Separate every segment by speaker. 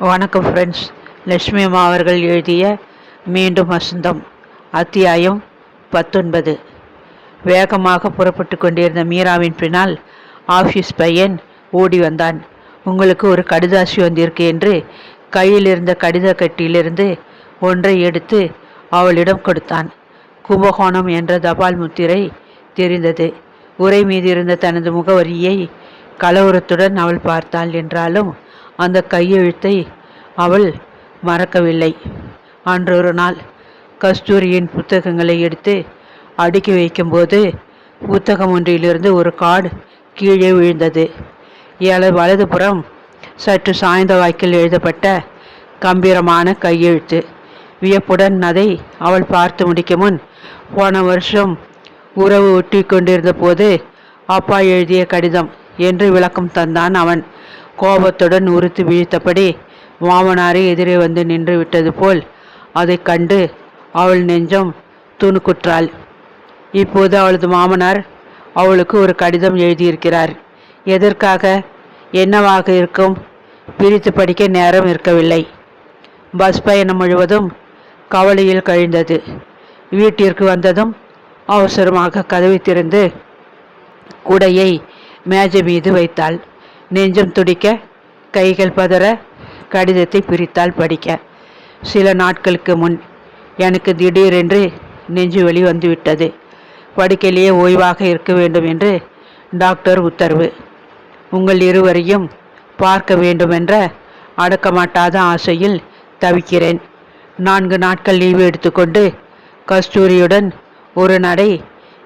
Speaker 1: வணக்கம் ஃப்ரெண்ட்ஸ் லட்சுமி அம்மா அவர்கள் எழுதிய மீண்டும் வசந்தம் அத்தியாயம் பத்தொன்பது. வேகமாக புறப்பட்டு கொண்டிருந்த மீராவின் பின்னால் ஆஃபீஸ் பையன் ஓடி வந்தான். உங்களுக்கு ஒரு கடிதாசி வந்திருக்கு என்று கையில் இருந்த கடித கட்டியிலிருந்து ஒன்றை எடுத்து அவளிடம் கொடுத்தான். கும்பகோணம் என்ற தபால் முத்திரை தெரிந்தது. உரை மீது இருந்த தனது முகவரியை கலவரத்துடன் அவள் பார்த்தாள் என்றாலும் அந்த கையெழுத்தை அவள் மறக்கவில்லை. அன்றொரு நாள் கஸ்தூரியின் புத்தகங்களை எடுத்து அடுக்கி வைக்கும்போது புத்தகம் ஒன்றிலிருந்து ஒரு கார்டு கீழே விழுந்தது. ஏழை வலதுபுறம் சற்று சாய்ந்த வாய்க்கில் எழுதப்பட்ட கம்பீரமான கையெழுத்து. வியப்புடன் அதை அவள் பார்த்து முடிக்கும் முன் போன வருஷம் உறவு ஒட்டி கொண்டிருந்த போது அப்பா எழுதிய கடிதம் என்று விளக்கம் தந்தான் அவன். கோபத்துடன் உறுத்து வீழ்த்தபடி மாமனாரை எதிரே வந்து நின்று விட்டது போல் அதை கண்டு அவள் நெஞ்சம் துணுக்குற்றாள். இப்போது அவளது மாமனார் அவளுக்கு ஒரு கடிதம் எழுதியிருக்கிறார். எதற்காக? என்னவாக இருக்கும்? பிரித்து படிக்க நேரம் இருக்கவில்லை. பஸ் பயணம் முழுவதும் கவலையில் கழிந்தது. வீட்டிற்கு வந்ததும் அவசரமாக கதவை திறந்து குடையை மேஜை மீது வைத்தாள். நெஞ்சம் துடிக்க கைகள் பதற கடிதத்தை பிரித்தால் படிக்க. சில நாட்களுக்கு முன் எனக்கு திடீரென்று நெஞ்சு வலி வந்துவிட்டது. படுக்கையிலேயே ஓய்வாக இருக்க வேண்டும் என்று டாக்டர் உத்தரவு. உங்கள் இருவரையும் பார்க்க வேண்டுமென்ற அடக்கமாட்டாத ஆசையில் தவிக்கிறேன். நான்கு நாட்கள் லீவு எடுத்துக்கொண்டு கஸ்தூரியுடன் ஒரு நடை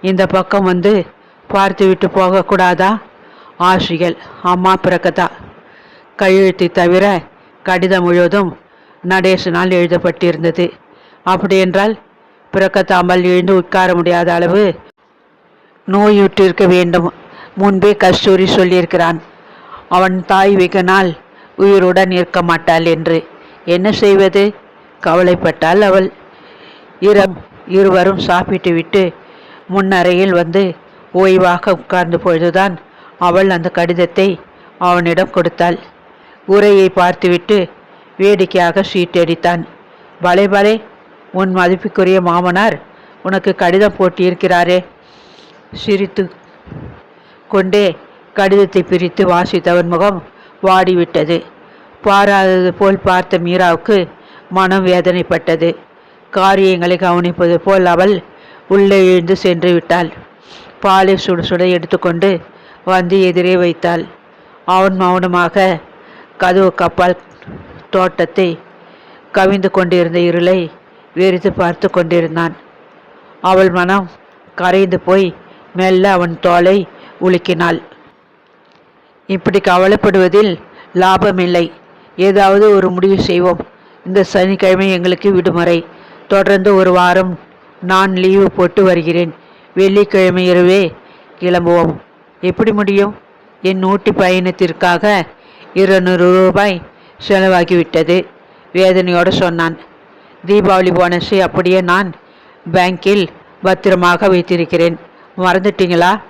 Speaker 1: இந்த பக்கம் வந்து பார்த்துவிட்டு போகக்கூடாதா? ஆசிகள் அம்மா பிறக்கதா கையெழுத்தை தவிர கடிதம் முழுவதும் நடேசனால் எழுதப்பட்டிருந்தது. அப்படியென்றால் பிறக்கத்தாமல் எழுந்து உட்கார முடியாத அளவு நோயுற்றிருக்க வேண்டும். முன்பே கஸ்தூரி சொல்லியிருக்கிறான். அவன் தாய் வெகுனால் உயிருடன் இருக்க மாட்டாள் என்று. என்ன செய்வது? கவலைப்பட்டாள் அவள். இரம் இருவரும் சாப்பிட்டு விட்டு முன்னறையில் வந்து ஓய்வாக உட்கார்ந்த பொழுதுதான் அவள் அந்த கடிதத்தை அவனிடம் கொடுத்தாள். உரையை பார்த்துவிட்டு வேடிக்கையாக சீட்டடித்தான். பலே பலே உன் மதிப்புக்குரிய மாமனார் உனக்கு கடிதம் போட்டியிருக்கிறாரே. சிரித்து கொண்டே கடிதத்தை பிரித்து வாசித்தவன் முகம் வாடிவிட்டது. பாராதது போல் பார்த்த மீராவுக்கு மனம் வேதனைப்பட்டது. காரியங்களை கவனிப்பது போல் அவள் உள்ளே எழுந்து சென்று விட்டாள். பாலை சுட சுட எடுத்துக்கொண்டு வந்து எதிரே வைத்தாள். அவன் மௌனமாக கதவு கப்பால் தோட்டத்தை கவிந்து கொண்டிருந்த இருளை வெறித்து பார்த்து கொண்டிருந்தான். அவள் மனம் கரைந்து போய் மெல்ல அவன் தோலை உலுக்கினாள். இப்படி கவலைப்படுவதில் லாபமில்லை. ஏதாவது ஒரு முடிவு செய்வோம். இந்த சனிக்கிழமை எங்களுக்கு விடுமுறை. தொடர்ந்து ஒரு வாரம் நான் லீவு போட்டு வருகிறேன். வெள்ளிக்கிழமை இரவே கிளம்புவோம். எப்படி முடியும்? என் ஊட்டி பயணத்திற்காக இருநூறு ரூபாய் செலவாகிவிட்டது வேதனையோடு சொன்னான். தீபாவளி போனஸை அப்படியே நான் பேங்கில் பத்திரமாக வைத்திருக்கிறேன். மறந்துட்டீங்களா?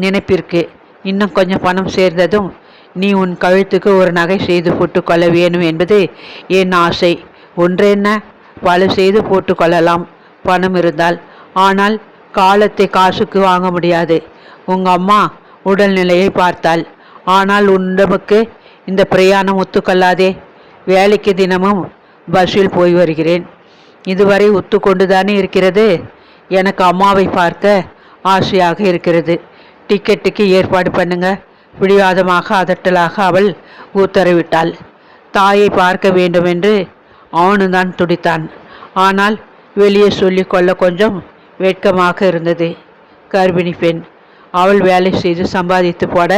Speaker 1: நினைப்பிற்கு. இன்னும் கொஞ்சம் பணம் சேர்ந்ததும் நீ உன் கழுத்துக்கு ஒரு நகை செய்து போட்டுக்கொள்ள வேணும் என்பது என் ஆசை. ஒன்று என்ன? பல செய்து போட்டுக்கொள்ளலாம் பணம் இருந்தால். ஆனால் காலத்தை காசுக்கு வாங்க முடியாது. உங்கள் அம்மா உடல்நிலையை பார்த்தாள் ஆனால் உண்டமுக்கு இந்த பிரயாணம் ஒத்துக்கொள்ளாதே. வேலைக்கு தினமும் பஸ்ஸில் போய் வருகிறேன். இதுவரை ஒத்துக்கொண்டுதானே இருக்கிறது? எனக்கு அம்மாவை பார்க்க ஆசையாக இருக்கிறது. டிக்கெட்டுக்கு ஏற்பாடு பண்ணுங்க. பிடிவாதமாக அதட்டலாக அவள் உத்தரவிட்டாள். தாயை பார்க்க வேண்டுமென்று அவனு தான் துடித்தான். ஆனால் வெளியே சொல்லிக்கொள்ள கொஞ்சம் வெட்கமாக இருந்தது. கர்ப்பிணி பெண் அவள் வேலை செய்து சம்பாதித்து போட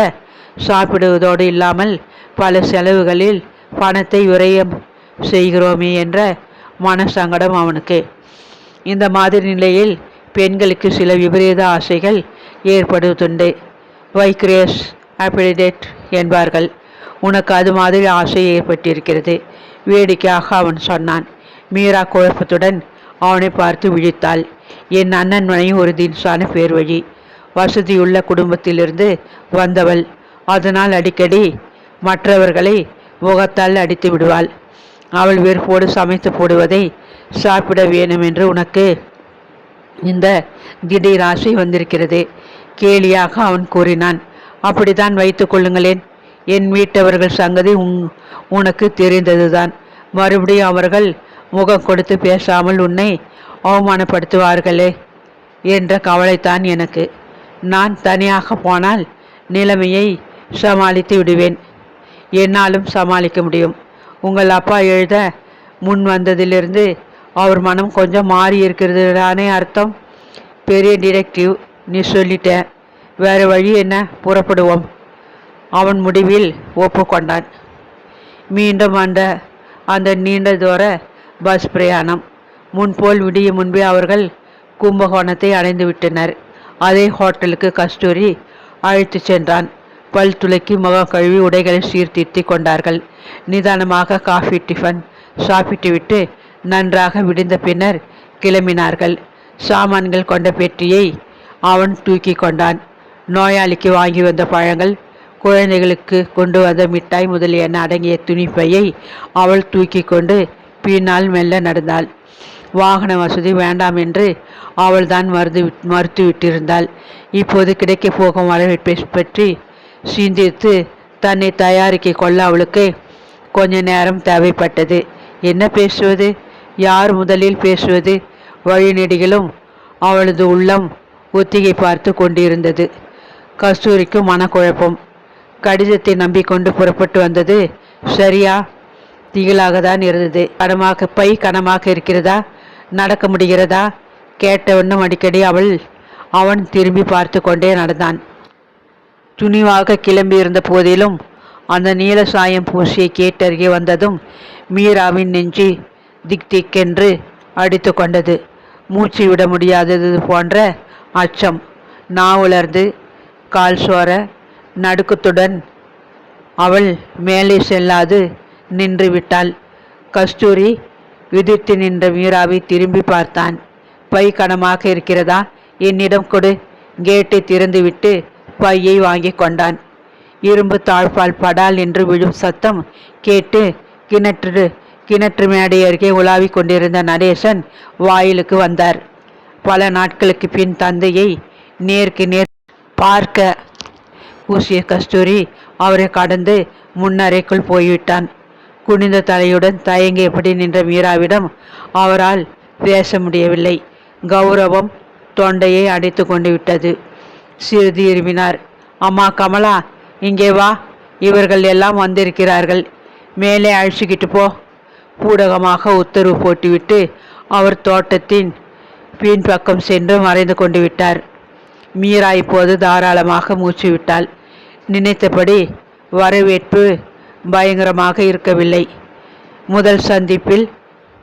Speaker 1: சாப்பிடுவதோடு இல்லாமல் பல செலவுகளில் பணத்தை விரயம் செய்கிறோமே என்ற மனசங்கடம் அவனுக்கு. இந்த மாதிரி நிலையில் பெண்களுக்கு சில விபரீத ஆசைகள் ஏற்படுவதுண்டு. வைக்ரேஸ் அப்பிடேட் என்பார்கள். உனக்கு அது மாதிரி ஆசை ஏற்பட்டிருக்கிறது. வேடிக்கையாக அவன் சொன்னான். மீரா குழப்பத்துடன் அவனை பார்த்து விழித்தாள். என் அண்ணன் மனை ஒரு தின்சான பேர் வழி வசதியுள்ள குடும்பத்திலிருந்து வந்தவள். அதனால் அடிக்கடி மற்றவர்களை முகத்தால் அடித்து விடுவாள். அவள் வெறுப்போடு சமைத்து போடுவதை சாப்பிட வேணும் என்று உனக்கு இந்த திடீர் ஆசை வந்திருக்கிறது. கேலியாக அவன் கூறினான். அப்படித்தான் வைத்துக் கொள்ளுங்களேன். என் வீட்டவர்கள் சங்கதி உன் உனக்கு தெரிந்ததுதான். மறுபடியும் அவர்கள் முகம் கொடுத்து பேசாமல் உன்னை அவமானப்படுத்துவார்களே என்ற கவலைத்தான் எனக்கு. நான் தனியாக போனால் நிலைமையை சமாளித்து விடுவேன். என்னாலும் சமாளிக்க முடியும். உங்கள் அப்பா எழுத முன் வந்ததிலிருந்து அவர் மனம் கொஞ்சம் மாறி இருக்கிறது தானே அர்த்தம்? பெரிய டிடெக்டிவ் நீ சொல்லிட்ட. வேறு வழி என்ன? புறப்படுவோம். அவன் முடிவில் ஒப்புக்கொண்டான். மீண்டும் அந்த அந்த நீண்ட தூர பஸ் பிரயாணம். முன்போல் விடிய முன்பே அவர்கள் கும்பகோணத்தை அடைந்து விட்டனர் அதே ஹோட்டலுக்கு கஸ்தூரி அழைத்து சென்றான். பல் துளக்கி முகம் கழுவி உடைகளை சீர்திருத்தி கொண்டார்கள். நிதானமாக காஃபி டிஃபன் சாப்பிட்டுவிட்டு நன்றாக விடிந்த பின்னர் கிளம்பினார்கள். சாமான்கள் கொண்ட பெட்டியை அவன் தூக்கி கொண்டான். நோயாளிக்கு வாங்கி வந்த பழங்கள் குழந்தைகளுக்கு கொண்டு வந்த மிட்டாய் முதலியன அடங்கிய துணிப்பையை அவள் தூக்கி கொண்டு பின்னால் மெல்ல நடந்தாள். வாகன வசதி வேண்டாம் என்று அவள்தான் மறுத்து மறுத்து விட்டிருந்தாள். இப்போது கிடைக்கப் போகும் வரவேற்பை பற்றி சிந்தித்து தன்னை தயாரிக்க கொள்ள அவளுக்கு கொஞ்ச நேரம் தேவைப்பட்டது. என்ன பேசுவது? யார் முதலில் பேசுவது? வழிநெடுகிலும் அவளது உள்ளம் ஒத்திகை பார்த்து கொண்டிருந்தது. கஸ்தூரிக்கு மனக்குழப்பம். கடிதத்தை நம்பிக்கொண்டு புறப்பட்டு வந்தது சரியா? திகிலாக தான் இருந்தது. கனமாக பை கனமாக இருக்கிறதா? நடக்க முடிகிறதா? கேட்டவண்ணும் அடிக்கடி அவள் அவன் திரும்பி பார்த்து கொண்டே நடந்தான். துணிவாக கிளம்பியிருந்த போதிலும் அந்த நீல சாயம் பூசியை கேட்டருகே வந்ததும் மீராவின் நெஞ்சு திக் திக்கென்று அடித்து கொண்டது. மூச்சு விட முடியாதது போன்ற அச்சம். நாவுலர்ந்து கால் சோர நடுக்கத்துடன் அவள் மேலே செல்லாது நின்று விட்டாள். கஸ்தூரி விதிர்த்து நின்ற மீராவை திரும்பி பார்த்தான். பை கனமாக இருக்கிறதா? என்னிடம் கொடு. கேட்டை திறந்துவிட்டு பையை வாங்கி கொண்டான். இரும்பு தாழ்பால் படால் என்று விழும் சத்தம் கேட்டு கிணற்று கிணற்று மேடை அருகே உலாவிக் கொண்டிருந்த நடேசன் வாயிலுக்கு வந்தார். பல நாட்களுக்கு பின் தந்தையை நேருக்கு நேர் பார்க்க ஊசிய கஸ்தூரி அவரை கடந்து முன்னறைக்குள் போய்விட்டான். குனிந்த தலையுடன் தயங்கியபடி நின்ற மீராவிடம் அவரால் பேச முடியவில்லை. கௌரவம் தொண்டையை அடைத்து கொண்டு விட்டது. சிறிது இருமினார். அம்மா கமலா இங்கே வா. இவர்கள் எல்லாம் வந்திருக்கிறார்கள். மேலே அழைச்சிக்கிட்டு போ. பூடகமாக உத்தரவு போட்டுவிட்டு அவர் தோட்டத்தின் பின்பக்கம் சென்று மறைந்து கொண்டு விட்டார். மீரா இப்போது தாராளமாக மூச்சு விட்டாள். நினைத்தபடி வரவேற்பு பயங்கரமாக இருக்கவில்லை. முதல் சந்திப்பில்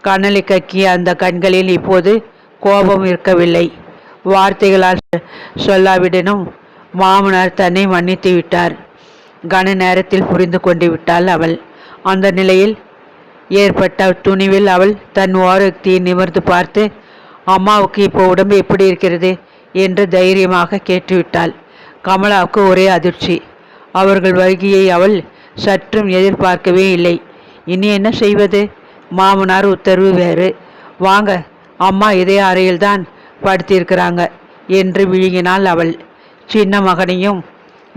Speaker 1: கனலி கக்கிய அந்த கண்களில் இப்போது கோபம் இருக்கவில்லை. வார்த்தைகளால் சொல்லாவிடனும் மாமனார் தன்னை மன்னித்து விட்டார். கன நேரத்தில் புரிந்து கொண்டு விட்டாள் அவள். அந்த நிலையில் ஏற்பட்ட துணிவில் அவள் தன் ஓரக்தியை நிமிர்ந்து பார்த்து அம்மாவுக்கு இப்போ உடம்பு எப்படி இருக்கிறது? என்று தைரியமாக கேட்டுவிட்டாள். கமலாவுக்கு ஒரே அதிர்ச்சி. அவர்கள் வருகையை அவள் சற்றும் எதிர்பார்க்கவே இல்லை. இனி என்ன செய்வது? மாமனார் உத்தரவு வேறு. வாங்க அம்மா இதே அறையில்தான் படுத்திருக்கிறாங்க என்று விழுங்கினாள் அவள். சின்ன மகனையும்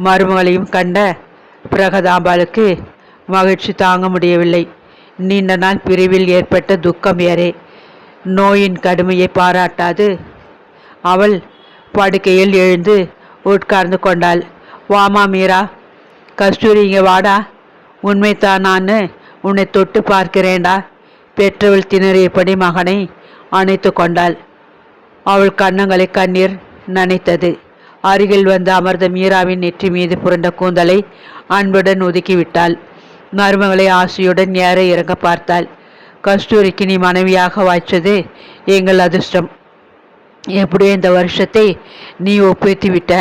Speaker 1: மருமகளையும் கண்ட பிரகதாம்பாளுக்கு மகிழ்ச்சி தாங்க முடியவில்லை. நீண்ட நாள் பிரிவில் ஏற்பட்ட துக்கம் வேறே. நோயின் கடுமையை பாராட்டாது. அவள் படுக்கையில் எழுந்து உட்கார்ந்து கொண்டாள். வாமா மீரா கஸ்தூரி இங்கே வாடா. உண்மைத்தானான்னு உன்னை தொட்டு பார்க்கிறேன்டா. பெற்றவள் திணறியபடி மகனை அணைத்து கொண்டாள். அவள் கன்னங்களை கண்ணீர் நனைத்தது. அருகில் வந்து அமர்ந்த மீராவின் நெற்றி மீது புரண்ட கூந்தலை அன்புடன் ஒதுக்கிவிட்டாள். மருமகளை ஆசையுடன் ஏற இறங்க பார்த்தாள். கஸ்தூரிக்கு நீ மனைவியாக வாய்ச்சது எங்கள் அதிர்ஷ்டம். எப்படியோ இந்த வருஷத்தை நீ ஒப்புத்தி விட்ட.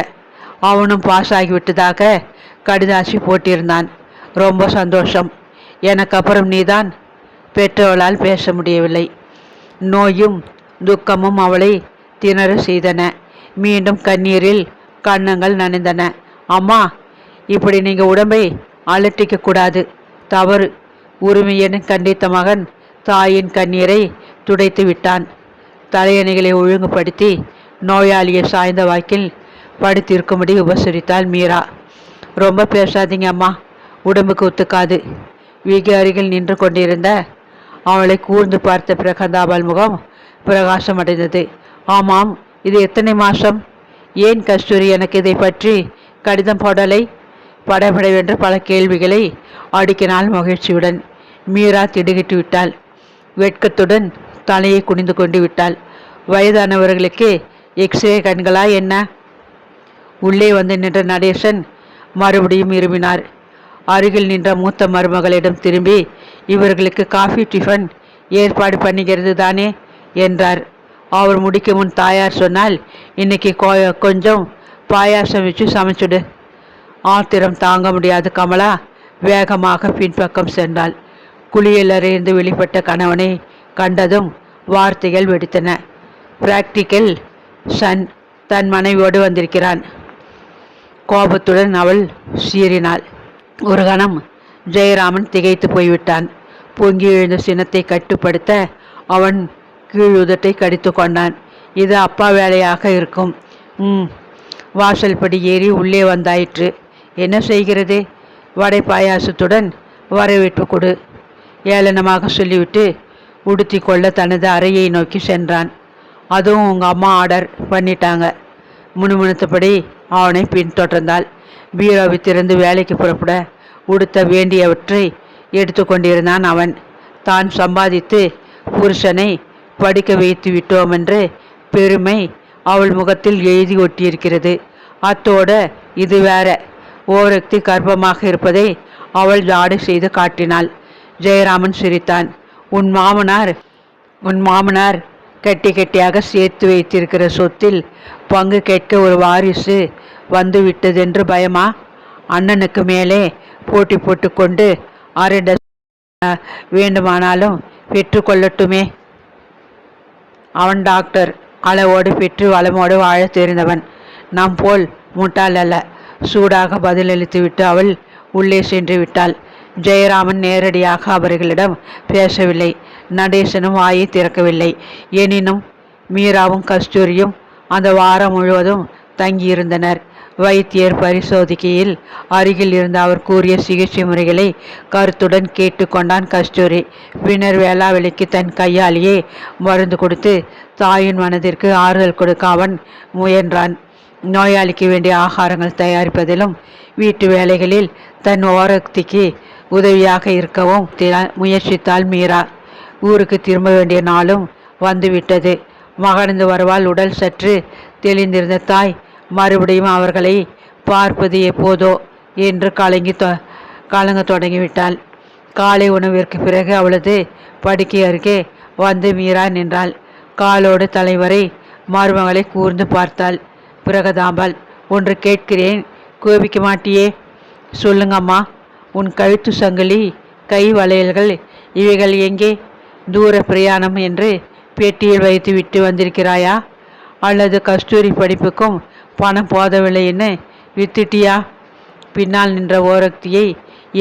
Speaker 1: அவனும் பாஸ் ஆகிவிட்டதாக கடிதாசி போட்டிருந்தான். ரொம்ப சந்தோஷம். எனக்கு அப்புறம் நீதான் பெற்றவளால் பேச முடியவில்லை. நோயும் துக்கமும் அவளை திணற செய்தன. மீண்டும் கண்ணீரில் கண்ணங்கள் நனைந்தன. அம்மா இப்படி நீங்கள் உடம்பை அலட்டிக்க கூடாது. தவறு. உரிமையென கண்டித்த மகன் தாயின் கண்ணீரை துடைத்து விட்டான். தலையணைகளை ஒழுங்குபடுத்தி நோயாளியை சாய்ந்த வாக்கில் படுத்திருக்கும்படி உபசரித்தாள் மீரா. ரொம்ப பேசாதீங்க அம்மா. உடம்புக்கு ஒத்துக்காது. வீக அருகில் நின்று கொண்டிருந்த அவளை கூர்ந்து பார்த்த பிரகந்தாபால் முகம் பிரகாசம் அடைந்தது. ஆமாம் இது எத்தனை மாசம்? ஏன் கஸ்தூரி எனக்கு இதை பற்றி கடிதம் போடலை? படபடவென்று பல கேள்விகளை அடுக்கினாள் மகிழ்ச்சியுடன். மீரா திடுகிட்டு விட்டாள். வெட்கத்துடன் தலையை குனிந்து கொண்டு விட்டாள். வயதானவர்களுக்கு எக்ஸ்ரே கண்களா என்ன? உள்ளே வந்து நின்ற நடேசன் மறுபடியும் இருமினார். அருகில் நின்ற மூத்த மருமகளிடம் திரும்பி இவர்களுக்கு காஃபி டிஃபன் ஏற்பாடு பண்ணுகிறது தானே? என்றார். அவர் முடிக்க முன் தாயார் சொன்னால் இன்னைக்கு கொஞ்சம் பாயாசம் வச்சு சமைச்சுடு. ஆத்திரம் தாங்க முடியாது கமலா. வேகமாக பின்பக்கம் சென்றாள். குளியலறையிருந்து வெளிப்பட்ட கணவனை கண்டதும் வார்த்தைகள் வெடித்தன. பிராக்டிக்கல் சன் தன் மனைவியோடு வந்திருக்கிறான். கோபத்துடன் அவள் சீறினாள். ஒரு கணம் ஜெயராமன் திகைத்து போய்விட்டான். பொங்கி எழுந்த சினத்தை கட்டுப்படுத்த அவன் கீழ் உதட்டை கடித்து கொண்டான். இது அப்பா வேலையாக இருக்கும். ம் வாசல்படி ஏறி உள்ளே வந்தாயிற்று. என்ன செய்கிறது? வடை பாயாசத்துடன் வரவேற்பு கொடு. ஏளனமாக சொல்லிவிட்டு உடுத்தி கொள்ள தனது அறையை நோக்கி சென்றான். அதுவும் உங்கள் அம்மா ஆர்டர் பண்ணிட்டாங்க. முணுமுணுத்தபடி அவனை பின்தொடர்ந்தாள். பீரோவை திறந்து வேலைக்கு புறப்பட உடுத்த வேண்டியவற்றை எடுத்து கொண்டிருந்தான் அவன். தான் சம்பாதித்து புருஷனை படிக்க வைத்து விட்டோம் என்று பெருமை அவள் முகத்தில் எழுதி ஒட்டியிருக்கிறது. அத்தோட இது வேற. ஓரக்தி கர்ப்பமாக இருப்பதை அவள் ஜாடை செய்து காட்டினாள். ஜெயராமன் சிரித்தான். உன் மாமனார் உன் மாமனார் கட்டி கட்டியாக சேர்த்து வைத்திருக்கிற சொத்தில் பங்கு கேட்க ஒரு வாரிசு வந்து விட்டதென்று பயமா? அண்ணனுக்கு மேலே போட்டி போட்டுக்கொண்டு அரை வேண்டுமானாலும் பெற்றுக்கொள்ளட்டுமே அவன் டாக்டர் அளவோடு பெற்று வளமோடு வாழத் தெரிந்தவன். நம் போல் முட்டாள் அல்ல. சூடாக பதிலளித்துவிட்டு அவள் உள்ளே சென்று விட்டாள். ஜெயராமன் நேரடியாக அவர்களிடம் பேசவில்லை. நடேசனும் வாயை திறக்கவில்லை. எனினும் மீராவும் கஸ்தூரியும் அந்த வாரம் முழுவதும் தங்கியிருந்தனர். வைத்தியர் பரிசோதிக்கையில் அருகில் இருந்த அவர் கூறிய சிகிச்சை முறைகளை கருத்துடன் கேட்டுக்கொண்டான் கஸ்தூரி. பின்னர் வேளாவெளிக்கு தன் கையாலேயே மருந்து கொடுத்து தாயின் மனதிற்கு ஆறுதல் கொடுக்க அவன் முயன்றான். நோயாளிக்கு வேண்டிய ஆகாரங்கள் தயாரிப்பதிலும் வீட்டு வேலைகளில் தன் ஓரக்திக்கு உதவியாக இருக்கவும் தி- முயற்சித்தாள் மீரா. ஊருக்கு திரும்ப வேண்டிய நாளும் வந்துவிட்டது. மகனந்து வருவாள் உடல் சற்று தெளிந்திருந்த தாய் மறுபடியும் அவர்களை பார்ப்பது எப்போதோ என்று கலங்கி தொ கலங்க தொடங்கிவிட்டாள். காலை உணவிற்கு பிறகு அவளது படுக்கை அருகே வந்து மீரா நின்றாள். காலோடு தலைவரை மருமகளை கூர்ந்து பார்த்தாள். பிரகதாம்பாள் ஒன்று கேட்கிறேன். கோபிக்க மாட்டியே. சொல்லுங்கம்மா உன் கழுத்து சங்கிலி கை வளையல்கள் இவைகள் எங்கே? தூர பிரயாணம் என்று பெட்டியில் வைத்து விட்டு வந்திருக்கிறாயா? அல்லது கஸ்தூரி படிப்புக்கும் பணம் போதவில்லைன்னு வித்துட்டியா? பின்னால் நின்ற ஓரக்தியை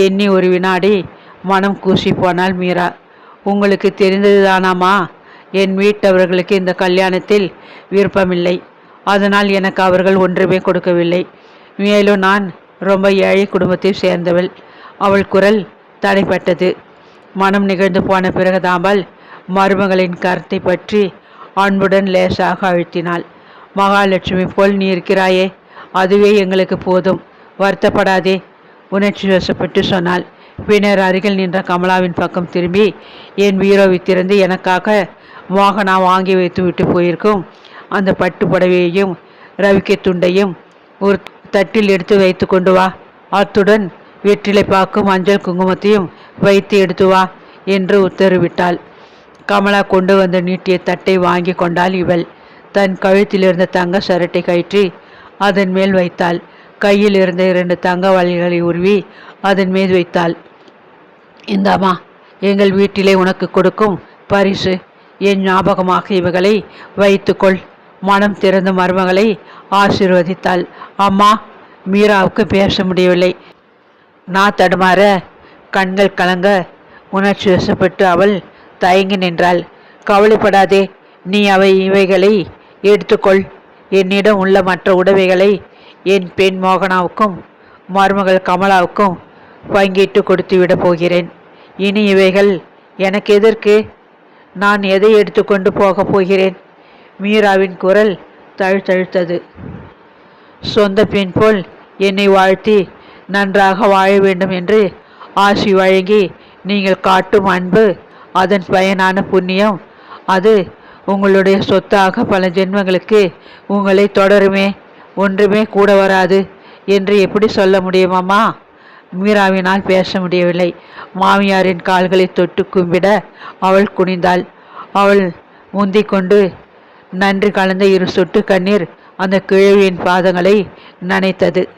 Speaker 1: எண்ணி ஒரு வினாடி மனம் கூசி போனாள் மீரா. உங்களுக்கு தெரிந்தது தானாமா என் வீட்டவர்களுக்கு இந்த கல்யாணத்தில் விருப்பமில்லை. அதனால் எனக்கு அவர்கள் ஒன்றுமே கொடுக்கவில்லை. மேலும் நான் ரொம்ப ஏழை குடும்பத்தை சேர்ந்தவள். அவள் குரல் தடைப்பட்டது. மனம் நிகழ்ந்து போன பிறகுதாமல் மருமகளின் கருத்தை பற்றி அன்புடன் லேசாக அழுத்தினாள். மகாலட்சுமி போல் நீ இருக்கிறாயே. அதுவே எங்களுக்கு போதும். வருத்தப்படாதே. உணர்ச்சி வசப்பட்டு சொன்னாள். பின்னர் அருகில் நின்ற கமலாவின் பக்கம் திரும்பி என் வீரோவை திறந்து எனக்காக மோகனா வாங்கி வைத்து விட்டு போயிருக்கும். அந்த பட்டு புடவையையும் ரவிக்கை துண்டையும் ஒரு தட்டில் எடுத்து வைத்து கொண்டு வா. அத்துடன் வெற்றிலை பாக்கும் மஞ்சள் குங்குமத்தையும் வைத்து எடுத்து வா என்று உத்தரவிட்டாள். கமலா கொண்டு வந்து நீட்டிய தட்டை வாங்கி கொண்டாள் இவள். தன் கழுத்தில் இருந்த தங்க சரட்டை கயிற்றி அதன் மேல் வைத்தாள். கையில் இருந்த இரண்டு தங்க வலிகளை உருவி அதன் மீது வைத்தாள். இந்தாமா எங்கள் வீட்டிலே உனக்கு கொடுக்கும் பரிசு. என் ஞாபகமாக இவைகளை வைத்துக்கொள். மனம் திறந்த மருமகளை ஆசீர்வதித்தாள். அம்மா மீராவுக்கு பேச முடியவில்லை. நான் தடுமாற கண்கள் கலங்க உணர்ச்சி வசப்பட்டு அவள் தயங்கி நின்றாள். கவலைப்படாதே நீ அவை இவைகளை எடுத்துக்கொள். என்னிடம் உள்ள மற்ற உடவைகளை என் பெண் மோகனாவுக்கும் மருமகள் கமலாவுக்கும் பங்கிட்டு கொடுத்து விட போகிறேன். இனி இவைகள் எனக்கு எதற்கு? நான் எதை எடுத்துக்கொண்டு போகப் போகிறேன்? மீராவின் குரல் தழுத்தழுத்தது. சொந்த பெண் போல் என்னை வாழ்த்தி நன்றாக வாழ வேண்டும் என்று ஆசி வழங்கி நீங்கள் காட்டும் அன்பு அதன் பயனான புண்ணியம் அது உங்களுடைய சொத்தாக பல ஜென்மங்களுக்கு உங்களை தொடருமே ஒன்றுமே கூட வராது என்று எப்படி சொல்ல முடியுமாம்மா? மீராவினால் பேச முடியவில்லை. மாமியாரின் கால்களை தொட்டு கும்பிட அவள் குனிந்தாள். அவள் முந்திக் கொண்டு நன்றி கலந்த இரு சொட்டு கண்ணீர் அந்த கிழவியின் பாதங்களை நனைத்தது.